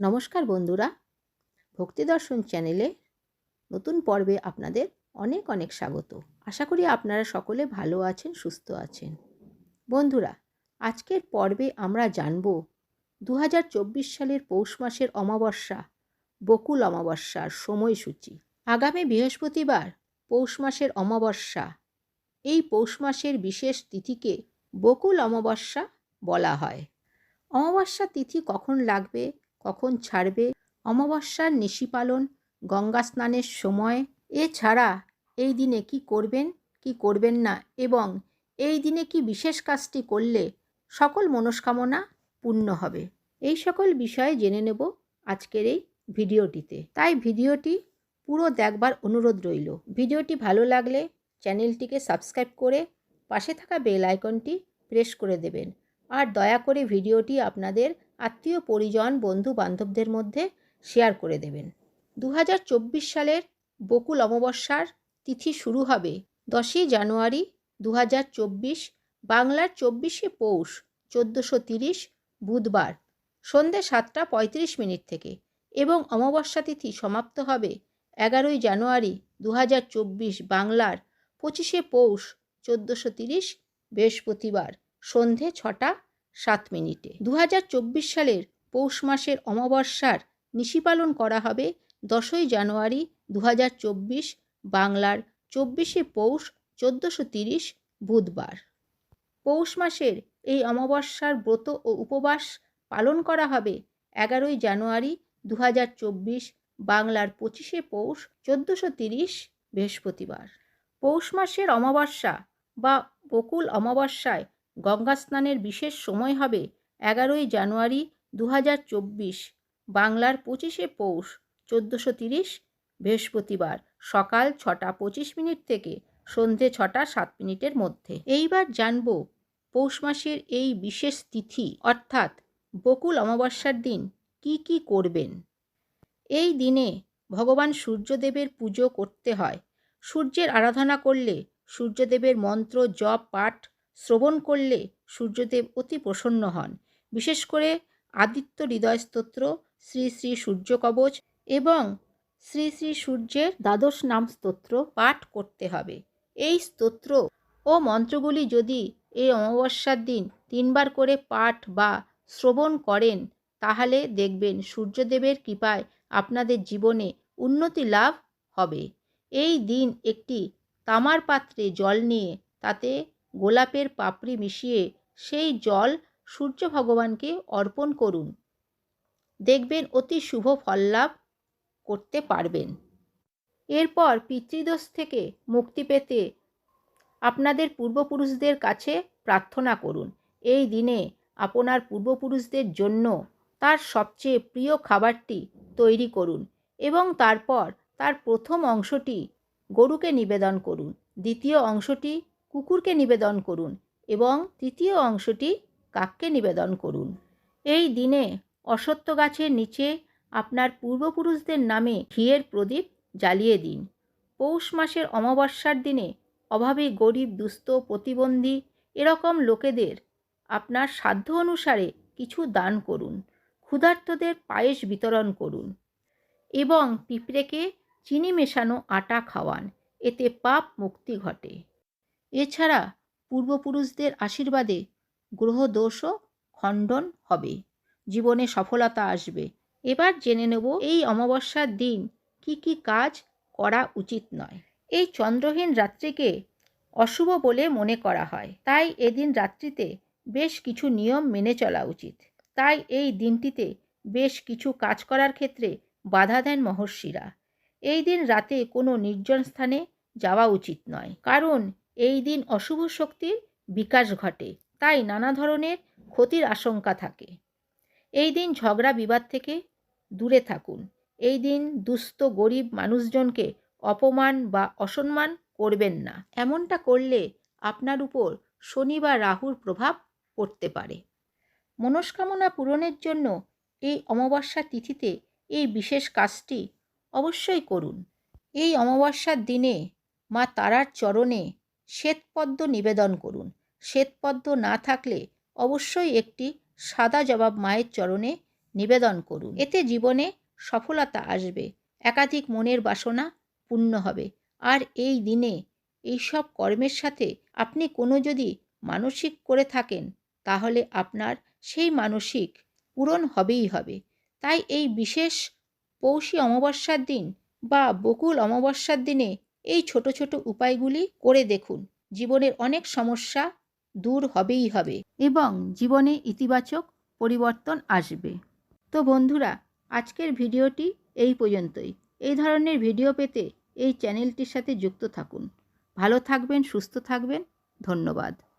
নমস্কার বন্ধুরা। ভক্তি দর্শন চ্যানেলে নতুন পর্বে আপনাদের অনেক অনেক স্বাগত। আশা করি আপনারা সকলে ভালো আছেন, সুস্থ আছেন। বন্ধুরা, আজকের পর্বে আমরা জানব দু হাজার চব্বিশ সালের পৌষ মাসের অমাবস্যা, বকুল অমাবস্যার সময়সূচি। আগামী বৃহস্পতিবার পৌষ মাসের অমাবস্যা। এই পৌষ মাসের বিশেষ তিথিকে বকুল অমাবস্যা বলা হয়। অমাবস্যা তিথি কখন লাগবে? কখন ছাড়বে? অমাবস্যার নিশি পালন, গঙ্গা স্নানের সময়? এছাড়া এই দিনে কি করবেন কি করবেন না? এবং এই দিনে কি বিশেষ কাজটি করলে সকল মনস্কামনা পূর্ণ হবে? এই সকল বিষয়ে জেনে নেব আজকের এই ভিডিওটিতে। তাই ভিডিওটি পুরো দেখবার অনুরোধ রইল। ভিডিওটি ভালো লাগলে চ্যানেলটিকে সাবস্ক্রাইব করে পাশে থাকা বেল আইকনটি প্রেস করে দেবেন। আর দয়া করে ভিডিওটি আপনাদের আত্মীয়, পরিজন, বন্ধু, বান্ধবদের মধ্যে শেয়ার করে দেবেন। দু হাজার চব্বিশ সালের বকুল অমাবস্যার তিথি শুরু হবে দশই জানুয়ারি দু বাংলার চব্বিশে পৌষ চোদ্দোশো তিরিশ বুধবার সন্ধে সাতটা পঁয়ত্রিশ মিনিট থেকে এবং অমাবস্যা তিথি সমাপ্ত হবে এগারোই জানুয়ারি দু হাজার চব্বিশ, বাংলার পঁচিশে পৌষ চোদ্দোশো তিরিশ বৃহস্পতিবার সন্ধে ছটা সাত মিনিটে। দু হাজার চব্বিশ সালের পৌষ মাসের অমাবস্যার নিশি পালন করা হবে দশই জানুয়ারি দু হাজার চব্বিশ, বাংলার চব্বিশে পৌষ চোদ্দোশো তিরিশ, বুধবার। পৌষ মাসের এই অমাবস্যার ব্রত ও উপবাস পালন করা হবে এগারোই জানুয়ারি দু হাজার চব্বিশ, বাংলার পঁচিশে পৌষ চোদ্দোশো তিরিশ, বৃহস্পতিবার। পৌষ মাসের অমাবস্যা বা বকুল অমাবস্যায় গঙ্গা স্নানের বিশেষ সময় হবে এগারোই জানুয়ারি দু হাজার চব্বিশ, বাংলার পঁচিশে পৌষ চোদ্দোশো তিরিশ, বৃহস্পতিবার সকাল ছটা পঁচিশ মিনিট থেকে সন্ধে ছটা সাত মিনিটের মধ্যে। এইবার জানব পৌষ মাসের এই বিশেষ তিথি, অর্থাৎ বকুল অমাবস্যার দিন কি কি করবেন? এই দিনে ভগবান সূর্যদেবের পুজো করতে হয়। সূর্যের আরাধনা করলে সূর্যদেবের মন্ত্র, জপ, পাঠ শ্রবণ করলে সূর্যদেব অতি প্রসন্ন হন। বিশেষ করে আদিত্য হৃদয় স্তোত্র, শ্রী শ্রী সূর্য কবচ এবং শ্রী শ্রী সূর্যের দ্বাদশ নাম স্তোত্র পাঠ করতে হবে। এই স্তোত্র ও মন্ত্রগুলি যদি এই অমাবস্যার দিন তিনবার করে পাঠ বা শ্রবণ করেন, তাহলে দেখবেন সূর্যদেবের কৃপায় আপনাদের জীবনে উন্নতি লাভ হবে। এই দিন একটি তামার পাত্রে জল নিয়ে তাতে গোলাপের পাপড়ি মিশিয়ে সেই জল সূর্য ভগবানকে অর্পণ করুন। দেখবেন অতি শুভ ফল লাভ করতে পারবেন। এরপর পিতৃদোষ থেকে মুক্তি পেতে আপনাদের পূর্বপুরুষদের কাছে প্রার্থনা করুন। এই দিনে আপনার পূর্বপুরুষদের জন্য তার সবচেয়ে প্রিয় খাবারটি তৈরি করুন এবং তারপর তার প্রথম অংশটি গরুকে নিবেদন করুন। দ্বিতীয় অংশটি কুকুরকে নিবেদন করুন এবং তৃতীয় অংশটি কাককে নিবেদন করুন। এই দিনে অসত্য গাছের নিচে আপনার পূর্বপুরুষদের নামে ঘিয়ের প্রদীপ জ্বালিয়ে দিন। পৌষ মাসের অমাবস্যার দিনে অভাবী, গরিব, দুস্থ, প্রতিবন্ধী এরকম লোকেদের আপনার সাধ্য অনুসারে কিছু দান করুন, ক্ষুধার্তদের পায়েস বিতরণ করুন এবং পিঁপড়েকে চিনি মেশানো আটা খাওয়ান। এতে পাপ মুক্তি ঘটে। এছাড়া পূর্বপুরুষদের আশীর্বাদে গ্রহদোষও খণ্ডন হবে। জীবনে সফলতা আসবে। এবার জেনে নেব এই অমাবস্যার দিন কি কি কাজ করা উচিত নয়। এই চন্দ্রহীন রাত্রিকে অশুভ বলে মনে করা হয়। তাই এদিন রাত্রিতে বেশ কিছু নিয়ম মেনে চলা উচিত। তাই এই দিনটিতে বেশ কিছু কাজ করার ক্ষেত্রে বাধা দেন মহর্ষিরা। এই দিন রাতে কোনো নির্জন স্থানে যাওয়া উচিত নয়। কারণ এই দিন অশুভ শক্তির বিকাশ ঘটে, তাই নানা ধরনের ক্ষতির আশঙ্কা থাকে। এই দিন ঝগড়া বিবাদ থেকে দূরে থাকুন। এই দিন দুস্থ, গরিব মানুষজনকে অপমান বা অসম্মান করবেন না। এমনটা করলে আপনার উপর শনি বা রাহুর প্রভাব পড়তে পারে। মনস্কামনা পূরণের জন্য এই অমাবস্যা তিথিতে এই বিশেষ কাজটি অবশ্যই করুন। এই অমাবস্যার দিনে মা তারার চরণে শ্বেতপদ্ম নিবেদন করুন। শ্বেতপদ্ম না থাকলে অবশ্যই একটি সাদা জবাব মায়ের চরণে নিবেদন করুন। এতে জীবনে সফলতা আসবে, একাধিক মনের বাসনা পূর্ণ হবে। আর এই দিনে এইসব কর্মের সাথে আপনি কোনো যদি মানসিক করে থাকেন, তাহলে আপনার সেই মানসিক পূরণ হবেই হবে। তাই এই বিশেষ পৌষী অমাবস্যার দিন বা বকুল অমাবস্যার দিনে এই ছোট ছোট উপায়গুলি করে দেখুন। জীবনের অনেক সমস্যা দূর হবেই হবে এবং জীবনে ইতিবাচক পরিবর্তন আসবে। তো বন্ধুরা, আজকের ভিডিওটি এই পর্যন্তই। এই ধরনের ভিডিও পেতে এই চ্যানেলটির সাথে যুক্ত থাকুন। ভালো থাকবেন, সুস্থ থাকবেন। ধন্যবাদ।